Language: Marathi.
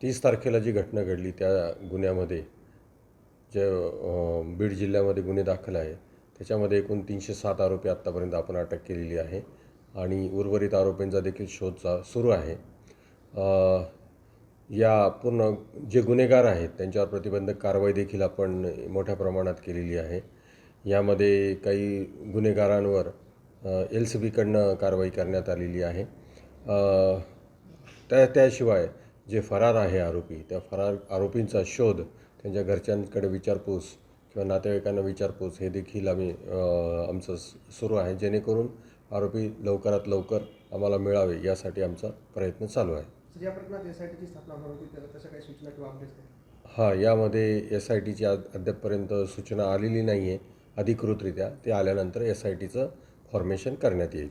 तीस तारखेला जी घटना घडली त्या गुन्ह्यामध्ये जे बीड जिल्ह्यामध्ये गुन्हे दाखल आहे त्याच्यामध्ये एकूण तीनशे सात आरोपी आत्तापर्यंत आपण अटक केलेली आहे आणि उर्वरित आरोपींचा देखील शोध चा सुरू आहे. या पूर्ण जे गुन्हेगार आहेत त्यांच्यावर प्रतिबंधक कारवाई देखील आपण मोठ्या प्रमाणात केलेली आहे. यामध्ये काही गुन्हेगारांवर एल सी बीकडनं कारवाई करण्यात आलेली आहे. त्या त्याशिवाय जे फरार आहे आरोपी त्या फरार आरोपींचा शोध त्यांच्या घरच्यांकडे विचारपूस किंवा नातेवाईकांना विचारपूस हे देखील आम्ही आमचं सुरू आहे. जेणेकरून आरोपी लवकरात लवकर आम्हाला मिळावे यासाठी आमचा प्रयत्न चालू आहे. हां यामध्ये एस आय टीची अद्यापपर्यंत सूचना आलेली नाही आहे अधिकृतरित्या ते आल्यानंतर एस आय टीचं फॉर्मेशन करण्यात येईल.